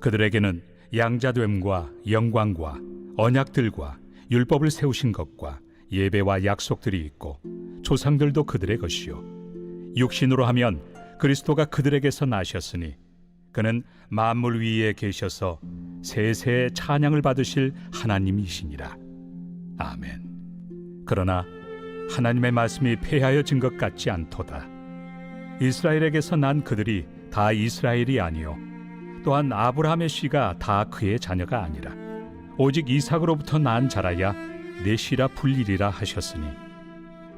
그들에게는 양자됨과 영광과 언약들과 율법을 세우신 것과 예배와 약속들이 있고 조상들도 그들의 것이요. 육신으로 하면 그리스도가 그들에게서 나셨으니 그는 만물 위에 계셔서 세세의 찬양을 받으실 하나님이시니라. 아멘. 그러나 하나님의 말씀이 폐하여진 것 같지 않도다. 이스라엘에게서 난 그들이 다 이스라엘이 아니요 또한 아브라함의 씨가 다 그의 자녀가 아니라 오직 이삭으로부터 난 자라야 내 씨라 불리리라 하셨으니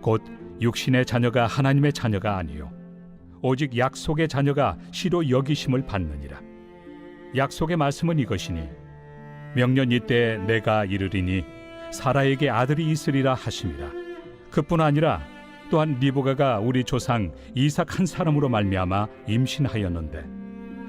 곧 육신의 자녀가 하나님의 자녀가 아니요 오직 약속의 자녀가 씨로 여기심을 받느니라. 약속의 말씀은 이것이니 명년 이때 내가 이르리니 사라에게 아들이 있으리라 하심이라. 그뿐 아니라 또한 리보가가 우리 조상 이삭 한 사람으로 말미암아 임신하였는데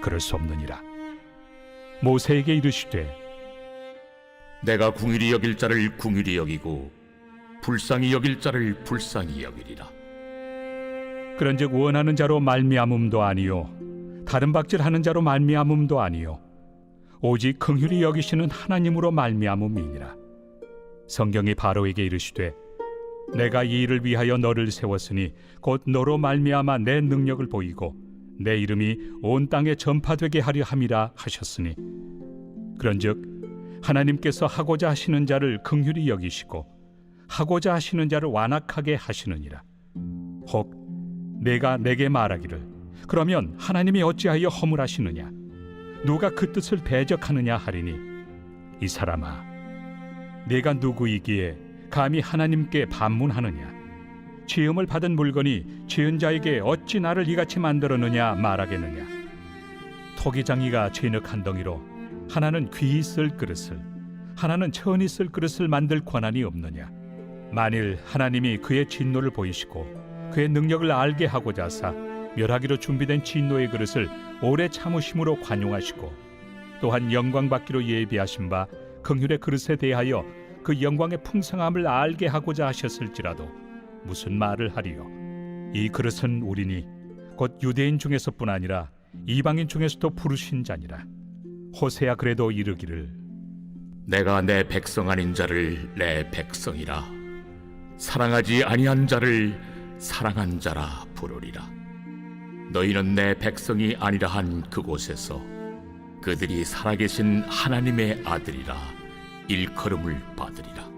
그럴 수 없느니라 모세에게 이르시되 내가 궁일이 여길 자를 궁일이 여기고 불쌍히 여길 자를 불쌍히 여기리라. 그런즉 원하는 자로 말미암음도 아니요 다른 박질하는 자로 말미암음도 아니요 오직 긍휼히 여기시는 하나님으로 말미암음이니라 성경이 바로에게 이르시되 내가 이 일을 위하여 너를 세웠으니 곧 너로 말미암아 내 능력을 보이고 내 이름이 온 땅에 전파되게 하려 함이라 하셨으니. 그런즉 하나님께서 하고자 하시는 자를 긍휼히 여기시고 하고자 하시는 자를 완악하게 하시느니라. 혹 내가 내게 말하기를 그러면 하나님이 어찌하여 허물하시느냐? 누가 그 뜻을 대적하느냐 하리니? 이 사람아 내가 누구이기에 감히 하나님께 반문하느냐 죄음을 받은 물건이 죄은 자에게 어찌 나를 이같이 만들었느냐 말하겠느냐? 토기장이가 죄늑 한 덩이로 하나는 귀히 쓸 그릇을 하나는 천히 쓸 그릇을 만들 권한이 없느냐? 만일 하나님이 그의 진노를 보이시고 그의 능력을 알게 하고자 하사 멸하기로 준비된 진노의 그릇을 오래 참으심으로 관용하시고 또한 영광 받기로 예비하신 바 긍휼의 그릇에 대하여 그 영광의 풍성함을 알게 하고자 하셨을지라도 무슨 말을 하리요 이 그릇은 우리니 곧 유대인 중에서뿐 아니라 이방인 중에서도 부르신 자니라 호세야 그래도 이르기를 내가 내 백성 아닌 자를 내 백성이라 사랑하지 아니한 자를 사랑한 자라 부르리라. 너희는 내 백성이 아니라 한 그곳에서 그들이 살아계신 하나님의 아들이라 일컬음을 받으리라.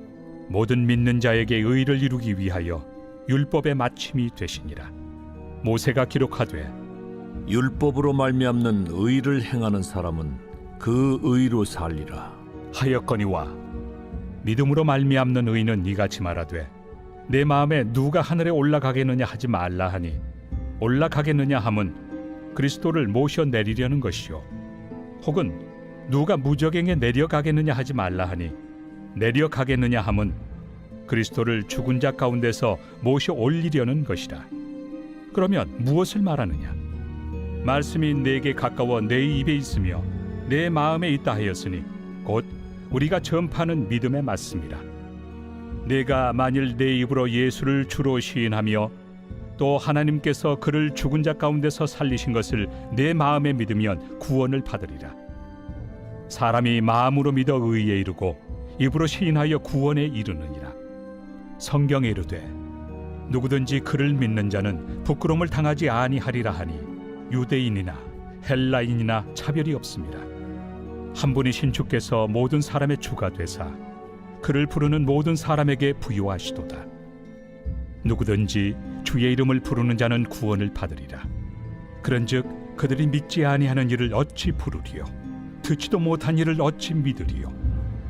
모든 믿는 자에게 의를 이루기 위하여 율법의 마침이 되시니라. 모세가 기록하되 율법으로 말미암는 의를 행하는 사람은 그 의로 살리라. 하였거니와. 믿음으로 말미암는 의는 이같이 말하되 내 마음에 누가 하늘에 올라가겠느냐 하지 말라 하니 올라가겠느냐 함은 그리스도를 모셔 내리려는 것이요. 혹은 누가 무적행에 내려가겠느냐 하지 말라 하니 내려가겠느냐 함은 그리스도를 죽은 자 가운데서 모셔 올리려는 것이라 그러면 무엇을 말하느냐 말씀이 내게 가까워 내 입에 있으며 내 마음에 있다 하였으니 곧 우리가 전파하는 믿음에 맞습니다. 내가 만일 내 입으로 예수를 주로 시인하며 또 하나님께서 그를 죽은 자 가운데서 살리신 것을 내 마음에 믿으면 구원을 받으리라. 사람이 마음으로 믿어 의에 이르고 입으로 시인하여 구원에 이르느니라. 성경에 이르되 누구든지 그를 믿는 자는 부끄러움을 당하지 아니하리라 하니 유대인이나 헬라인이나 차별이 없습니다. 한 분이신 주께서 모든 사람의 주가 되사 그를 부르는 모든 사람에게 부요하시도다. 누구든지 주의 이름을 부르는 자는 구원을 받으리라. 그런즉 그들이 믿지 아니하는 일을 어찌 부르리요? 듣지도 못한 일을 어찌 믿으리요?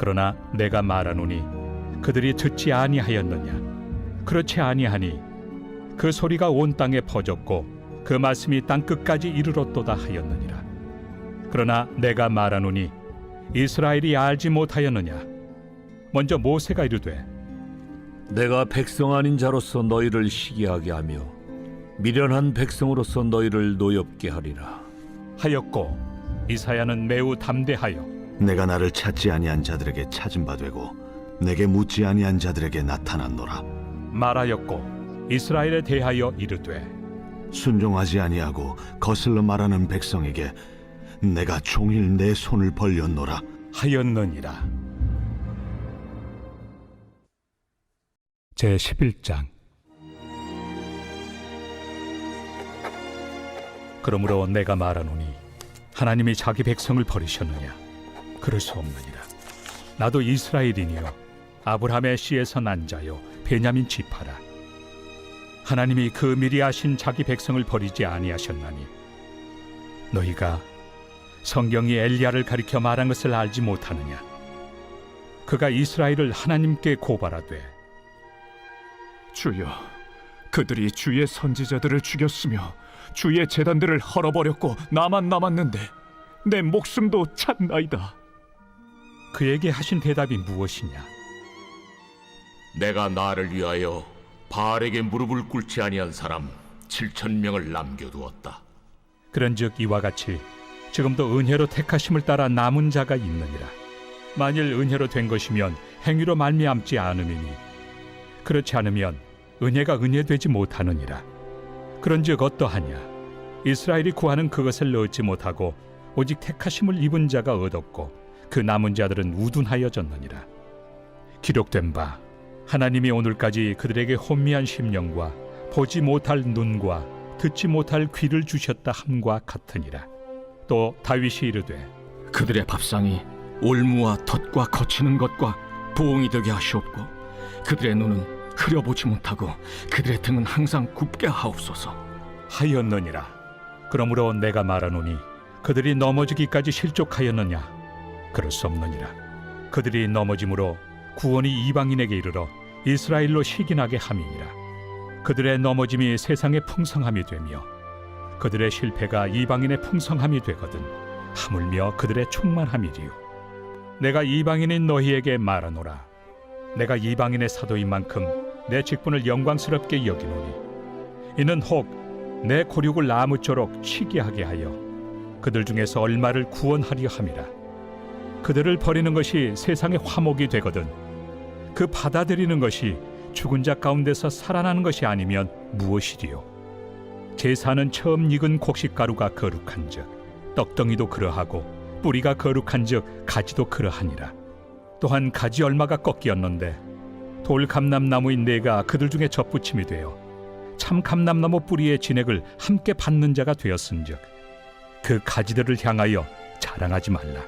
그러나 내가 말하노니 그들이 듣지 아니하였느냐? 그렇지 아니하니 그 소리가 온 땅에 퍼졌고 그 말씀이 땅 끝까지 이르렀도다 하였느니라. 그러나 내가 말하노니 이스라엘이 알지 못하였느냐? 먼저 모세가 이르되 내가 백성 아닌 자로서 너희를 시기하게 하며 미련한 백성으로서 너희를 노엽게 하리라. 하였고 이사야는 매우 담대하여 내가 나를 찾지 아니한 자들에게 찾은 바 되고 내게 묻지 아니한 자들에게 나타났노라. 말하였고 이스라엘에 대하여 이르되 순종하지 아니하고 거슬러 말하는 백성에게 내가 종일 내 손을 벌렸노라. 하였느니라. 제 11장 그러므로 내가 말하노니 하나님이 자기 백성을 버리셨느냐 그럴 수 없느니라 나도 이스라엘이니요 아브라함의 씨에서 난 자요 베냐민 지파라 하나님이 그 미리 하신 자기 백성을 버리지 아니하셨나니 너희가 성경이 엘리야를 가리켜 말한 것을 알지 못하느냐? 그가 이스라엘을 하나님께 고발하되 주여, 그들이 주의 선지자들을 죽였으며 주의 재단들을 헐어버렸고 나만 남았는데 내 목숨도 찾나이다. 그에게 하신 대답이 무엇이냐? 내가 나를 위하여 바알에게 무릎을 꿇지 아니한 사람 7천 명을 남겨두었다. 그런즉 이와 같이 지금도 은혜로 택하심을 따라 남은 자가 있느니라. 만일 은혜로 된 것이면 행위로 말미암지 않음이니 그렇지 않으면 은혜가 은혜되지 못하느니라. 그런즉 어떠하냐? 이스라엘이 구하는 그것을 얻지 못하고 오직 택하심을 입은 자가 얻었고 그 남은 자들은 우둔하여졌느니라. 기록된 바 하나님이 오늘까지 그들에게 혼미한 심령과 보지 못할 눈과 듣지 못할 귀를 주셨다 함과 같으니라. 또 다윗이 이르되 그들의 밥상이 올무와 덫과 거치는 것과 부엉이 되게 하시옵고 그들의 눈은 흐려보지 못하고 그들의 등은 항상 굽게 하옵소서. 하였느니라. 그러므로 내가 말하노니 그들이 넘어지기까지 실족하였느냐? 그럴 수 없느니라. 그들이 넘어짐으로 구원이 이방인에게 이르러 이스라엘로 시긴하게 함이니라. 그들의 넘어짐이 세상의 풍성함이 되며 그들의 실패가 이방인의 풍성함이 되거든 하물며 그들의 충만함이리요. 내가 이방인인 너희에게 말하노라 내가 이방인의 사도인 만큼 내 직분을 영광스럽게 여기노니 이는 혹 내 고륙을 나무쪼록 쉬게 하게 하여 그들 중에서 얼마를 구원하려 함이라 그들을 버리는 것이 세상의 화목이 되거든. 그 받아들이는 것이 죽은 자 가운데서 살아나는 것이 아니면 무엇이리요? 제사는 처음 익은 곡식가루가 거룩한즉 떡덩이도 그러하고 뿌리가 거룩한즉 가지도 그러하니라. 또한 가지 얼마가 꺾이었는데 돌 감람나무인 내가 그들 중에 접붙임이 되어 참 감람나무 뿌리의 진액을 함께 받는 자가 되었은즉 그 가지들을 향하여 자랑하지 말라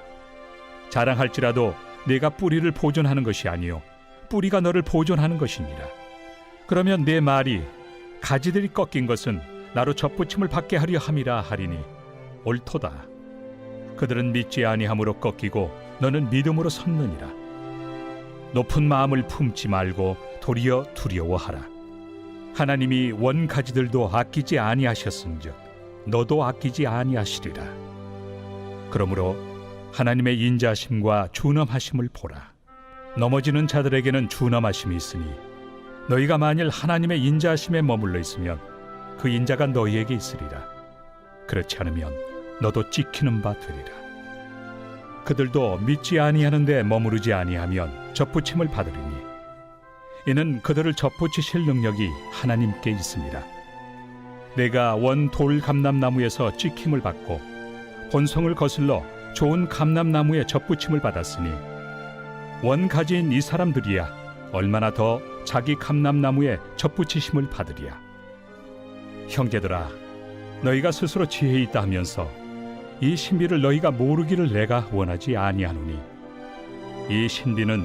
자랑할지라도 내가 뿌리를 보존하는 것이 아니요 뿌리가 너를 보존하는 것이니라 그러면 내 말이 가지들이 꺾인 것은 나로 접붙임을 받게 하려 함이라 하리니 옳도다. 그들은 믿지 아니함으로 꺾이고 너는 믿음으로 섰느니라. 높은 마음을 품지 말고 도리어 두려워하라. 하나님이 원 가지들도 아끼지 아니하셨은즉 너도 아끼지 아니하시리라. 그러므로 하나님의 인자심과 준엄하심을 보라. 넘어지는 자들에게는 준엄하심이 있으니 너희가 만일 하나님의 인자심에 머물러 있으면 그 인자가 너희에게 있으리라. 그렇지 않으면 너도 찍히는 바 되리라. 그들도 믿지 아니하는데 머무르지 아니하면 접붙임을 받으리니 이는 그들을 접붙이실 능력이 하나님께 있습니다. 내가 원 돌 감람나무에서 찍힘을 받고 본성을 거슬러 좋은 감람나무에 접붙임을 받았으니 원 가지인 이 사람들이야 얼마나 더 자기 감람나무에 접붙이심을 받으리야 형제들아 너희가 스스로 지혜 있다 하면서 이 신비를 너희가 모르기를 내가 원하지 아니하노니 이 신비는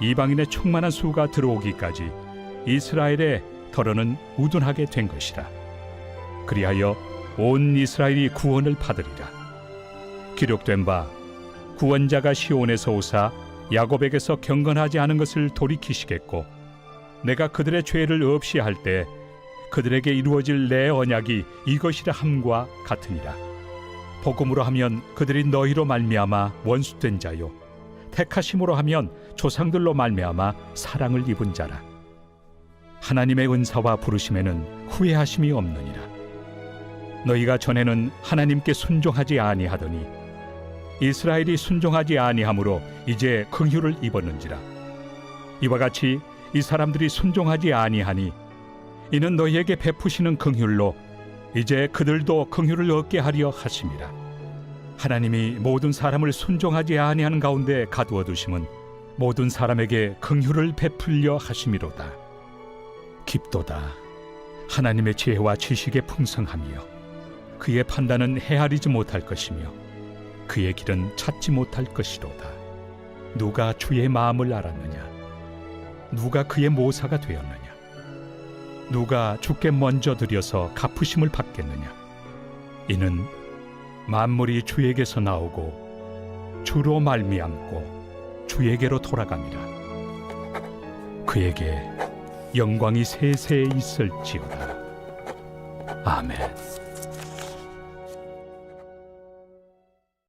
이방인의 충만한 수가 들어오기까지 이스라엘의 덜어는 우둔하게 된 것이라. 그리하여 온 이스라엘이 구원을 받으리라 기록된 바 구원자가 시온에서 오사 야곱에게서 경건하지 않은 것을 돌이키시겠고 내가 그들의 죄를 없이 할 때 그들에게 이루어질 내 언약이 이것이라 함과 같으니라. 복음으로 하면 그들이 너희로 말미암아 원수된 자요. 택하심으로 하면 조상들로 말미암아 사랑을 입은 자라. 하나님의 은사와 부르심에는 후회하심이 없느니라. 너희가 전에는 하나님께 순종하지 아니하더니 이스라엘이 순종하지 아니하므로 이제 긍휼을 입었는지라. 이와 같이 이 사람들이 순종하지 아니하니 이는 너희에게 베푸시는 긍휼로 이제 그들도 긍휼을 얻게 하려 하심이라 하나님이 모든 사람을 순종하지 아니하는 가운데 가두어 두심은 모든 사람에게 긍휼을 베풀려 하심이로다. 깊도다. 하나님의 지혜와 지식의 풍성함이여 그의 판단은 헤아리지 못할 것이며 그의 길은 찾지 못할 것이로다. 누가 주의 마음을 알았느냐? 누가 그의 모사가 되었느냐? 누가 주께 먼저 드려서 갚으심을 받겠느냐? 이는 만물이 주에게서 나오고 주로 말미암고 주에게로 돌아갑니다. 그에게 영광이 세세에 있을지어다. 아멘.